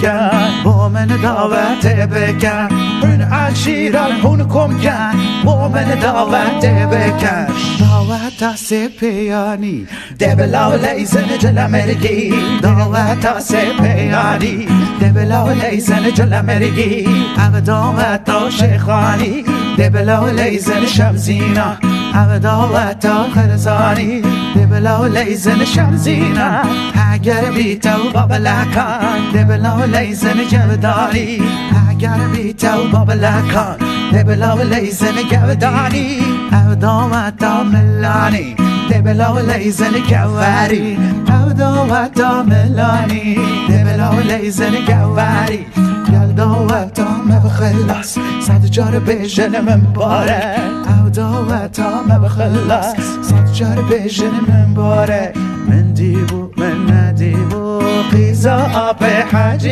کن مؤمن دعوت بکن من عشیران هون کم کن مؤمن دعوت بکن دعوت تاس پیانی دبلا لیزن جل مرگی. دعوت تاس پیانی دبلا لیزن جل مرگی. او دعوت تا دبلا لیزن شمزینا. او دعوت تا خرزانی دبلا لیزن شمزینا اگر بی تو بابلکان دبلا لیزن جودانی اگر بی تو بابلکان دبلا لیزن جودانی او دعوت تا ملانی دبلا لیزن جواری او دعوت تا ملانی دبلا لیزن جواری گل دعوت تا مبخلص صد جار بجن من باره. مبخلص صد جار بجن من باره. من دیبو من ندیبو قیزا آب حجی